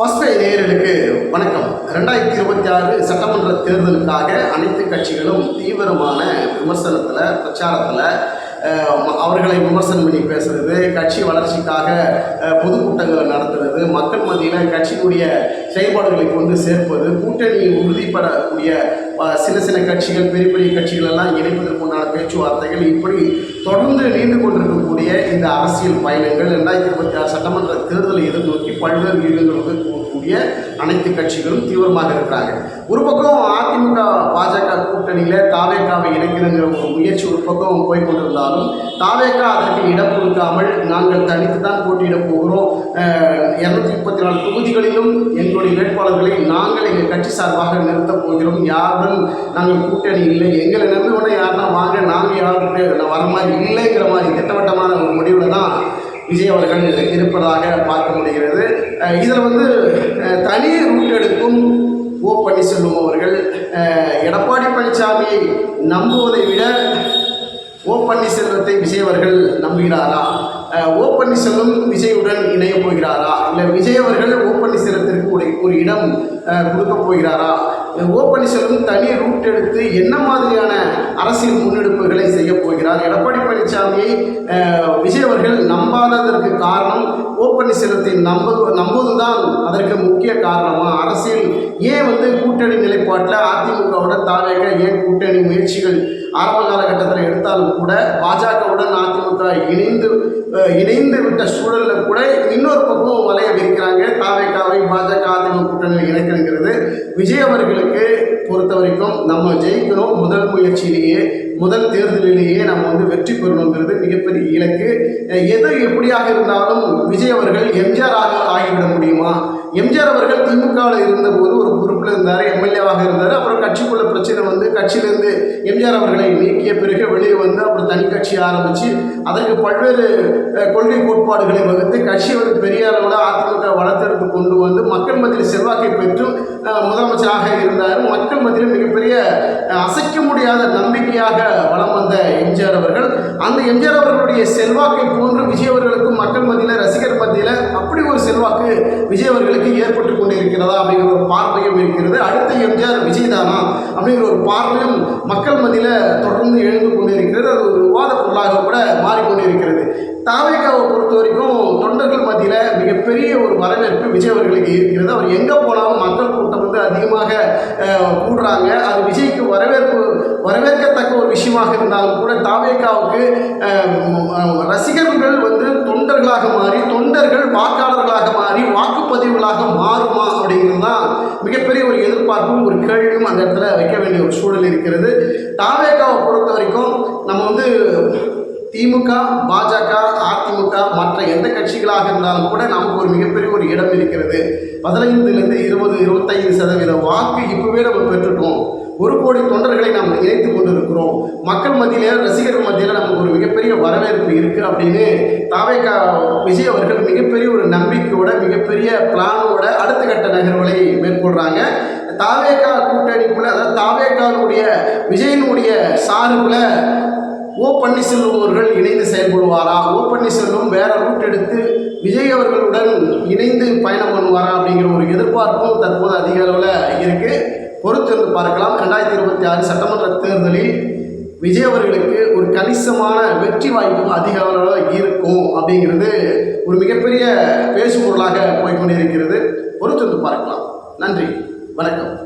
First நேயர்களுக்கு வணக்கம். ரெண்டாயிரத்தி இருபத்தி ஆறு சட்டமன்ற தேர்தலுக்காக அனைத்து கட்சிகளும் தீவிரமான விமர்சனத்தில் பிரச்சாரத்தில் அவர்களை விமர்சனம் பண்ணி பேசுறது கட்சி வளர்ச்சிக்காக பொதுக்கூட்டங்களை நடத்துறது மக்கள் மத்தியில் கட்சியினுடைய செயல்பாடுகளை கொண்டு சேர்ப்பது கூட்டணி உறுதிப்படக்கூடிய சின்ன சின்ன கட்சிகள் பெரிய பெரிய கட்சிகள் எல்லாம் இணைப்பதற்குண்டான பேச்சுவார்த்தைகள் இப்படி தொடர்ந்து நீண்டு கொண்டிருக்கக்கூடிய இந்த அரசியல் பயணங்கள் ரெண்டாயிரத்தி இருபத்தி ஆறு சட்டமன்ற தேர்தலை எதிர்நோக்கி பல்வேறு ஈடுகளுக்கு கூடிய அனைத்து கட்சிகளும் தீவிரமாக இருக்கிறாங்க ஒரு பக்கம் அதிமுக பாஜக கூட்டணியில் தாவேக்காவை இணைக்கிறங்கிற ஒரு முயற்சி ஒரு பக்கம் போய் கொண்டிருந்தாலும் தாவேக்கா அதற்கு இடம் கொடுக்காமல் நாங்கள் தனித்து தான் போட்டியிடப் போகிறோம். இரநூத்தி முப்பத்தி நாலு தொகுதிகளிலும் எங்களுடைய வேட்பாளர்களை நாங்கள் எங்கள் கட்சி சார்பாக நிறுத்தப் போகிறோம். யாருடன் நாங்கள் கூட்டணி இல்லை எங்களை நம்பி உடனே யாருன்னா வாங்க நாங்கள் யாருக்கு வர மாதிரி இல்லைங்கிற மாதிரி திட்டவட்டமான ஒரு முடிவில் தான் விஜய் அவர்கள் இருப்பதாக பார்க்க முடிகிறது. இதில் வந்து தனி ரூட் எடுக்கும் ஓ பன்னீர்செல்வம் அவர்கள் எடப்பாடி பழனிசாமியை நம்புவதை விட ஓ பன்னீர்செல்வத்தை விஜய் அவர்கள் நம்புகிறாரா ஓ பன்னீர்செல்வம் விஜயுடன் இணையப் போகிறாரா? இல்லை விஜய் அவர்கள் ஓ பன்னீர்செல்வத்திற்கு ஒரு ஒரு இடம் கொடுக்க கொடுக்கப் போகிறாரா? ஓ பன்னீர்செல்வம் தனி ரூட் எடுத்து என்ன மாதிரியான அரசியல் முன்னெடுப்புகளை செய்ய போகிறார்? எடப்பாடி பழனிசாமியை விஜய் அவர்கள் நம்பாததற்கு காரணம் ஓ பன்னீர்செல்வத்தை நம்பது நம்புவதுதான் அதற்கு முக்கிய காரணமாக அரசியல் ஏன் வந்து கூட்டணி நிலைப்பாட்டில் அதிமுகவோட தாவேக ஏன் கூட்டணி முயற்சிகள் ஆரம்ப காலகட்டத்தில் எடுத்தாலும் கூட பாஜகவுடன் அதிமுக இணைந்து இணைந்து விட்ட சூழலில் கூட இன்னொரு பக்கம் வலைய விரிக்கிறாங்க. தாவேக்காவை பாஜக அதிமுக கூட்டணியில் இணைக்கணுங்கிறது விஜய் அவர்களுக்கு பொறுத்த வரைக்கும் நம்ம ஜெயிக்கணும். முதல் முயற்சியிலேயே முதல் தேர்தலிலேயே நம்ம வந்து வெற்றி பெறணுங்கிறது மிகப்பெரிய இலக்கு. எது எப்படியாக இருந்தாலும் விஜய் அவர்கள் எம்ஜிஆராக ஆகிவிட முடியுமா? எம்ஜிஆர் அவர்கள் திமுகவில் இருந்தபோது ஒரு பொறுப்பில் இருந்தார் எம்எல்ஏவாக இருந்தார். அப்புறம் கட்சிக்குள்ள பிரச்சனை வந்து கட்சியிலேருந்து எம்ஜிஆர் அவர்களை நீக்கிய பிறகு வெளியே வந்து அப்புறம் தனி கட்சி ஆரம்பித்து அதற்கு பல்வேறு கொள்கை கோட்பாடுகளை வகுத்து கட்சியை வந்து பெரிய அளவில் அதிமுக வளர்த்தெடுத்து கொண்டு வந்து மக்கள் மத்தியில் செல்வாக்கை பெற்றும் முதலமைச்சராக இருந்தார். மக்கள் மத்தியில் மிகப்பெரிய அசைக்க முடியாத நம்பிக்கையாக வலம் வந்த எம்ஜிஆர் அவர்கள். அந்த எம்ஜிஆர் அவர்களுடைய செல்வாக்கை போன்று விஜய் அவர்களுக்கும் மக்கள் மத்தியில் ரசிகர் மத்தியில் அப்படி ஒரு செல்வாக்கு விஜய் அவர்களுக்கு ஏற்பட்டு கொண்டிருக்கிறதா அப்படிங்கிற ஒரு பார்வையும் இருக்கிறது. அடுத்த எம்ஜிஆர் விஜய் தானா அப்படிங்கிற ஒரு பார்வையும் மக்கள் மத்தியில் தொடர்ந்து எழுந்து கொண்டு இருக்கிறது. அது ஒரு விவாத பொருளாக கூட மாறிக்கொண்டு இருக்கிறது. தாவேக்காவை பொறுத்த வரைக்கும் தொண்டர்கள் மத்தியில் மிகப்பெரிய ஒரு வரவேற்பு விஜய் அவர்களுக்கு இருக்கிறது. அவர் எங்கே போனாலும் மக்கள் கூட்டம் வந்து அதிகமாக கூடுறாங்க. அது விஜய்க்கு வரவேற்பு வரவேற்கத்தக்க ஒரு விஷயமாக இருந்தாலும் கூட தாவேக்காவுக்கு ரசிகர்கள் வந்து தொண்டர்களாக மாறி தொண்டர்கள் வாக்காளர்களாக மாறி வாக்குப்பதிவுகளாக மாறுமா அப்படிங்கிறது தான் மிகப்பெரிய ஒரு எதிர்பார்ப்பும் ஒரு கேள்வியும் அந்த இடத்துல வைக்க வேண்டிய ஒரு சூழல் இருக்கிறது. தாவேக்காவை பொறுத்த வரைக்கும் நம்ம வந்து திமுக பாஜக அதிமுக மற்ற எந்த கட்சிகளாக இருந்தாலும் கூட நமக்கு ஒரு மிகப்பெரிய ஒரு இடம் இருக்கிறது. பதினைந்துலேருந்து இருபது இருபத்தைந்து சதவீத வாக்கு இப்போவே நம்ம பெற்றுட்டோம் ஒரு கோடி நாம் இணைத்து கொண்டிருக்கிறோம். மக்கள் மத்தியில ரசிகர்கள் மத்தியில் நமக்கு ஒரு மிகப்பெரிய வரவேற்பு இருக்குது அப்படின்னு தாவேகா விஜய் அவர்கள் மிகப்பெரிய ஒரு நம்பிக்கையோட மிகப்பெரிய பிளானோட அடுத்த கட்ட நகர்வுகளை மேற்கொள்கிறாங்க தாவேக்கா கூட்டணிக்குள்ள அதாவது தாவேகாவுடைய விஜயனுடைய சார்பில் ஓ பன்னீர்செல்வம் அவர்கள் இணைந்து செயல்படுவாரா? ஓ பன்னீர்செல்வம் வேற ரூட் எடுத்து விஜய் அவர்களுடன் இணைந்து பயணம் பண்ணுவாரா அப்படிங்கிற ஒரு எதிர்பார்ப்பும் தற்போது அதிக அளவில் இருக்குது பொறுத்திருந்து பார்க்கலாம். ரெண்டாயிரத்தி இருபத்தி ஆறு சட்டமன்ற தேர்தலில் விஜய் அவர்களுக்கு ஒரு கணிசமான வெற்றி வாய்ப்பு அதிக அளவில் இருக்கும் அப்படிங்கிறது ஒரு மிகப்பெரிய பேசுபொருளாக போய்கொண்டிருக்கிறது பொறுத்திருந்து பார்க்கலாம். நன்றி. வணக்கம்.